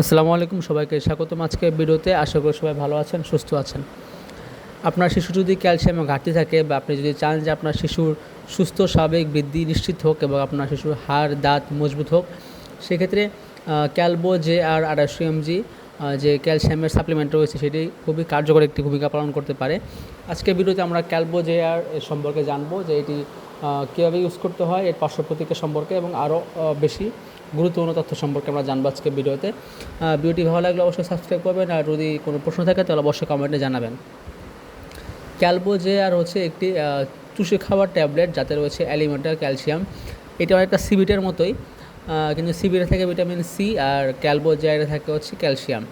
আসসালামু আলাইকুম সবাইকে, স্বাগতম আজকে ভিডিওতে। আশা করি সবাই ভালো আছেন, সুস্থ আছেন। আপনার শিশু যদি ক্যালসিয়ামের ঘাটতি থাকে বা আপনি যদি চান যে আপনার শিশুর সুস্থ, স্বাভাবিক বৃদ্ধি নিশ্চিত হোক এবং আপনার শিশুর হাড়, দাঁত মজবুত হোক, সেক্ষেত্রে ক্যালবো যে আর আড়াইশো এমজি যে ক্যালসিয়ামের সাপ্লিমেন্ট রয়েছে, সেটি খুবই কার্যকর একটি ভূমিকা পালন করতে পারে। আজকে ভিডিওতে আমরা ক্যালবো যে আর সম্পর্কে জানব, যে এটি কীভাবে ইউজ করতে হয়, এর পার্শ্ব প্রতিক্রিয়া সম্পর্কে এবং আরও বেশি গুরুত্বপূর্ণ তথ্য সম্পর্কে আমরা জানব আজকে ভিডিওতে। ভিডিওটি ভালো লাগলে অবশ্যই সাবস্ক্রাইব করবেন আর যদি কোনো প্রশ্ন থাকে তাহলে অবশ্যই কমেন্টে জানাবেন। ক্যালবো যে আর হচ্ছে একটি চুষে খাওয়ার ট্যাবলেট যাতে রয়েছে অ্যালিমেন্টাল ক্যালসিয়াম, এটা অনেকটা সিবিটের মতোই কিন্তু সিবিটে থাকে ভিটামিন সি আর ক্যালবো জেয়ারে থাকে হচ্ছে ক্যালসিয়াম।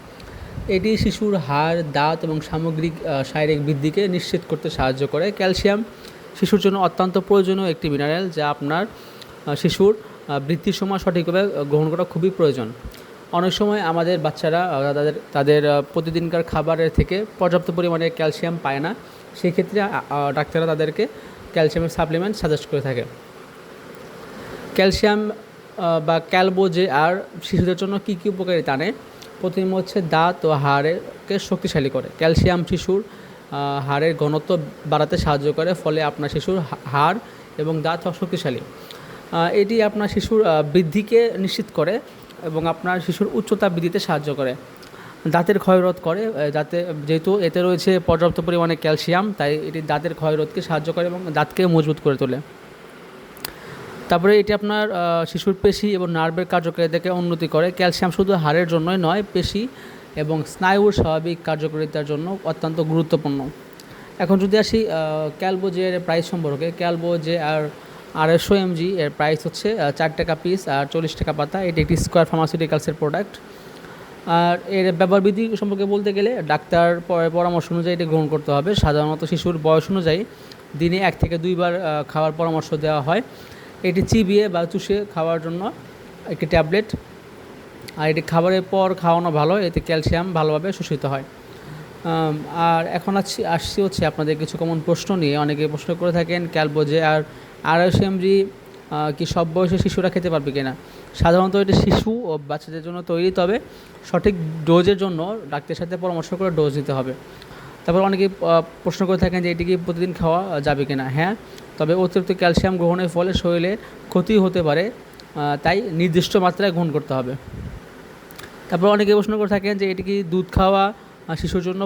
এটি শিশুর হাড়, দাঁত এবং সামগ্রিক শারীরিক বৃদ্ধিকে নিশ্চিত করতে সাহায্য করে। ক্যালসিয়াম শিশুর জন্য অত্যন্ত প্রয়োজনীয় একটি মিনারেল যা আপনার শিশুর বৃদ্ধির সময় সঠিকভাবে গ্রহণ করা খুবই প্রয়োজন। অনেক সময় আমাদের বাচ্চারা তাদের তাদের প্রতিদিনকার খাবারের থেকে পর্যাপ্ত পরিমাণে ক্যালসিয়াম পায় না। সেই ক্ষেত্রে আহ, আহ, ডাক্তাররা তাদেরকে ক্যালসিয়ামের সাপ্লিমেন্ট সাজেস্ট করে থাকে। ক্যালসিয়াম বা ক্যালবো যে আর শিশুদের জন্য কী কী উপকারিতা আনে? প্রথম হচ্ছে দাঁত ও হাড়কে শক্তিশালী করে। ক্যালসিয়াম শিশুর হাড়ের ঘনত্ব বাড়াতে সাহায্য করে, ফলে আপনার শিশুর হাড় এবং দাঁত শক্তিশালী। এটি আপনার শিশুর বৃদ্ধিকে নিশ্চিত করে এবং আপনার শিশুর উচ্চতা বৃদ্ধিতে সাহায্য করে। দাঁতের ক্ষয়রোধ করে দাঁতে যেহেতু এতে রয়েছে পর্যাপ্ত পরিমাণে ক্যালসিয়াম, তাই এটি দাঁতের ক্ষয়রোধকে সাহায্য করে এবং দাঁতকে মজবুত করে তোলে। তারপরে এটি আপনার শিশুর পেশি এবং নার্ভের কার্যকারিতাকে উন্নতি করে। ক্যালসিয়াম শুধু হাড়ের জন্যই নয়, পেশি এবং স্নায়ুর স্বাভাবিক কার্যকারিতার জন্য অত্যন্ত গুরুত্বপূর্ণ। এখন যদি আসি ক্যালবো যে এর প্রাইস সম্পর্কে ক্যালবো যে আর আড়াইশো এমজি এর প্রাইস হচ্ছে চার টাকা পিস আর চল্লিশ টাকা পাতা। এটি একটি স্কোয়ার ফার্মাসিউটিক্যালসের প্রোডাক্ট আর এর ব্যবহার বিধি সম্পর্কে বলতে গেলে, ডাক্তার পরে পরামর্শ অনুযায়ী এটি গ্রহণ করতে হবে। সাধারণত শিশুর বয়স অনুযায়ী দিনে এক থেকে দুইবার খাওয়ার পরামর্শ দেওয়া হয়। এটি চিবিয়ে বা চুষে খাওয়ার জন্য একটি ট্যাবলেট। আর এটি খাবারের পর খাওয়ানো ভালো, এতে ক্যালসিয়াম ভালোভাবে শোষিত হয়। আর এখন আসছি আসছি হচ্ছে আপনাদের কিছু কমন প্রশ্ন নিয়ে। অনেকে প্রশ্ন করে থাকেন, ক্যালবোজে আর এমজি কি সব বয়সে শিশুরা খেতে পারবে কিনা? সাধারণত এটি শিশু ও বাচ্চাদের জন্য তৈরি, তবে সঠিক ডোজের জন্য ডাক্তারের সাথে পরামর্শ করে ডোজ নিতে হবে। তারপর অনেকে প্রশ্ন করে থাকেন যে এটি কি প্রতিদিন খাওয়া যাবে কিনা? হ্যাঁ তবে অতিরিক্ত ক্যালসিয়াম গ্রহণের ফলে শরীরে ক্ষতি হতে পারে তাই নির্দিষ্ট মাত্রায় গ্রহণ করতে হবে। তারপর অনেকে প্রশ্ন করে থাকেন যে এটি কি দুধ খাওয়া শিশুর জন্য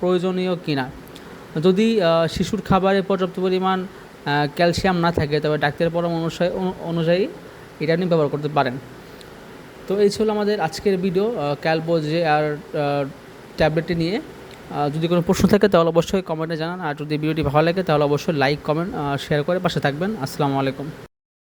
প্রয়োজনীয় কিনা? যদি শিশুর খাবারে পর্যাপ্ত পরিমাণ ক্যালসিয়াম না থাকে, তবে ডাক্তারের পরামর্শ অনুযায়ী এটা আপনি ব্যবহার করতে পারেন। তো এই ছিল আমাদের আজকের ভিডিও ক্যালবোজে আর ট্যাবলেটটি নিয়ে। যদি কোনো প্রশ্ন থাকে তাহলে অবশ্যই কমেন্টে জানান। আর যদি ভিডিওটি ভালো লাগে তাহলে অবশ্যই লাইক কমেন্ট শেয়ার করে পাশে থাকবেন। আসসালামু আলাইকুম।